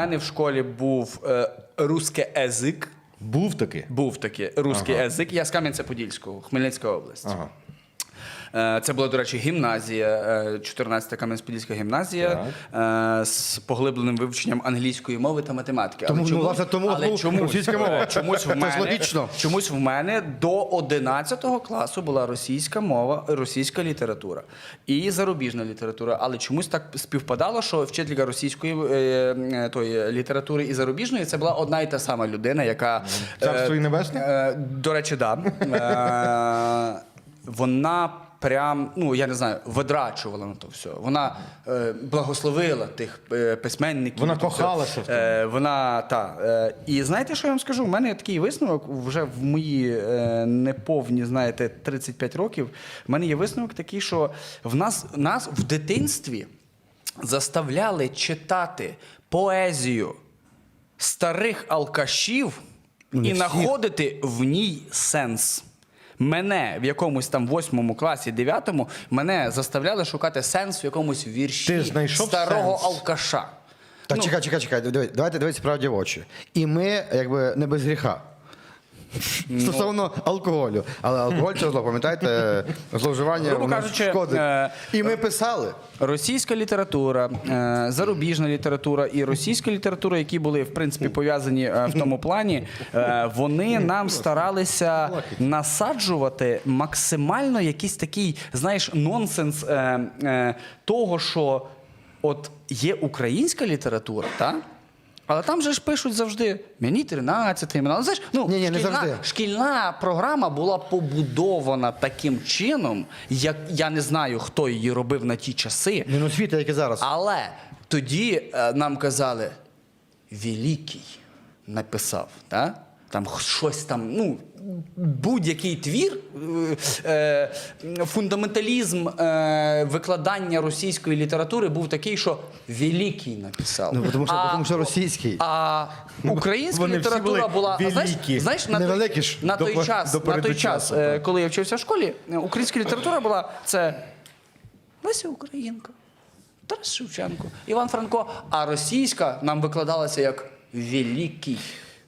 Мене в школі був е, русський язик. Був таки. Був такий русський язик. Я з Кам'янця-Подільського, Хмельницька область. Ага. Е, Це була, до речі, гімназія, е, 14-та Кам'янець-Подільська гімназія е, з поглибленим вивченням англійської мови та математики. Тому, ну, власне, тому, але ну, чомусь, російська мова. чомусь в мене, логічно. чомусь в мене до 11 класу була російська мова, російська література і зарубіжна література. Але чомусь так співпадало, що вчителька російської е, е, тої літератури і зарубіжної це була одна і та сама людина, яка Царство е, їй небесне? Е, До речі, да. Е, Вона прям, ну я не знаю, видрачувала на то все. Вона е, благословила тих е, письменників. Вона і то все. кохалася в. Е, Вона та. Е, І знаєте, що я вам скажу? У мене такий висновок вже в мої е, неповні, знаєте, 35 років. В мене є висновок такий, що в нас, нас в дитинстві заставляли читати поезію старих алкашів Ну, і знаходити в ній сенс. Мене в якомусь там восьмому класі, дев'ятому, мене заставляли шукати сенс в якомусь вірші Ти знайшов старого сенс? алкаша. Так, Ну, чекай, чекай, чекай. Давайте дивитися правді в очі. І ми, якби, не без гріха. Ну. Стосовно алкоголю. Але алкоголь це зло, пам'ятаєте, зловживання Грубо воно кажучи, шкодить. е, І ми писали. Російська література, е, зарубіжна література і російська література, які були в принципі пов'язані е, в тому плані, е, вони нам старалися насаджувати максимально якийсь такий, знаєш, нонсенс е, е, того, що от є українська література, та? Але там же ж пишуть завжди мені 13, мені, ну, знаєш, ну, Ні-ні, не шкільна, завжди. шкільна програма була побудована таким чином, як я не знаю, хто її робив на ті часи, Міносвіта, як і зараз. але тоді е, нам казали, Великий написав, та? Там щось там, ну, будь-який твір, е, е, фундаменталізм е, викладання російської літератури був такий, що Великий написав. Ну, тому що- А- тому що російський. А українська Вони всі література були була знаєш, великі. знаєш, на той, Невеликі ж, на той до- час, до на той час, е, так. коли я вчився в школі, е, українська література була це Леся Українка, Тарас Шевченко, Іван Франко. А російська нам викладалася як великий.